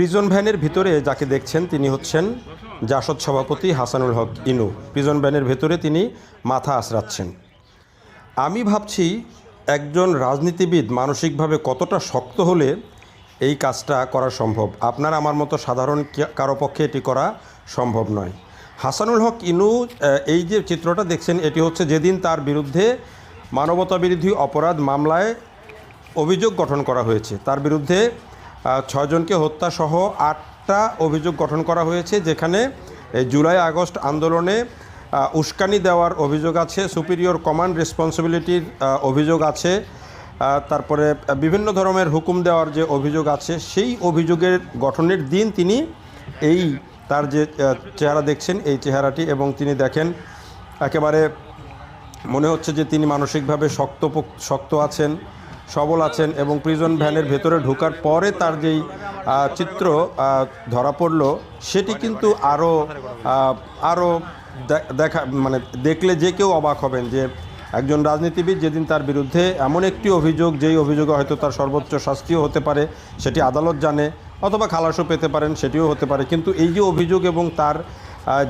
Prison ভ্যানের ভিতরে যাকে দেখছেন তিনি হচ্ছেন জাসদ সভাপতি হাসানুল হক ইনু। প্রিজন ভ্যানের ভেতরে তিনি মাথা আঁচড়াচ্ছেন আমি ভাবছি একজন রাজনীতিবিদ মানসিকভাবে কতটা শক্ত হলে এই কাজটা করা সম্ভব? আপনার আমার মতো সাধারণ কারও পক্ষে এটি করা সম্ভব নয়। হাসানুল হক ইনু এই যে চিত্রটা দেখছেন, এটি হচ্ছে যেদিন তার বিরুদ্ধে মানবতাবিরোধী অপরাধ মামলায় অভিযোগ গঠন করা হয়েছে। তার বিরুদ্ধে ছয়জনকে হত্যাসহ আটটা অভিযোগ গঠন করা হয়েছে, যেখানে জুলাই আগস্ট আন্দোলনে উস্কানি দেওয়ার অভিযোগ আছে, সুপিরিয়র কমান্ড রেসপন্সিবিলিটির অভিযোগ আছে তারপরে বিভিন্ন ধরনের হুকুম দেওয়ার যে অভিযোগ আছে, সেই অভিযোগের গঠনের দিন তিনি এই, তার যে চেহারা দেখছেন, এই চেহারাটি এবং তিনি দেখেন, একেবারে মনে হচ্ছে যে তিনি মানসিকভাবে শক্ত শক্ত আছেন সবল আছেন এবং প্রিজন ভ্যানের ভেতরে ঢোকার পরে তার যেই চিত্র ধরা পড়ল, সেটি কিন্তু আরও আরও দেখা মানে দেখলে যে কেউ অবাক হবেন যে একজন রাজনীতিবিদ যেদিন তার বিরুদ্ধে এমন একটি অভিযোগ, যেই অভিযোগে হয়তো তার সর্বোচ্চ শাস্তিও হতে পারে, সেটি আদালত জানে, অথবা খালাসও পেতে পারেন, সেটিও হতে পারে। কিন্তু এই যে অভিযোগ এবং তার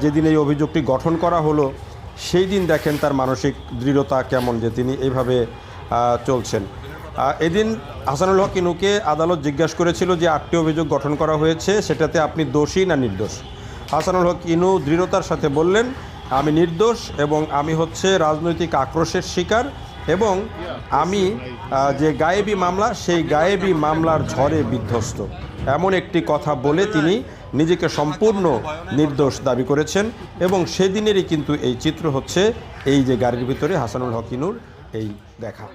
যেদিন এই অভিযোগটি গঠন করা হলো, সেই দিন দেখেন তার মানসিক দৃঢ়তা কেমন যে তিনি এইভাবে চলছেন। এদিন হাসানুল হক ইনুকে আদালত জিজ্ঞাসা করেছিল যে আটটি অভিযোগ গঠন করা হয়েছে, সেটাতে আপনি দোষী না নির্দোষ? হাসানুল হক ইনু দৃঢ়তার সাথে বললেন, আমি নির্দোষ এবং আমি হচ্ছে রাজনৈতিক আক্রোশের শিকার এবং আমি যে গায়েবী মামলা, সেই গায়েবী মামলার ঝড়ে বিধ্বস্ত। এমন একটি কথা বলে তিনি নিজেকে সম্পূর্ণ নির্দোষ দাবি করেছেন এবং সেদিনেরই কিন্তু এই চিত্র হচ্ছে এই যে গাড়ির ভিতরে হাসানুল হকিনুর এই দেখা।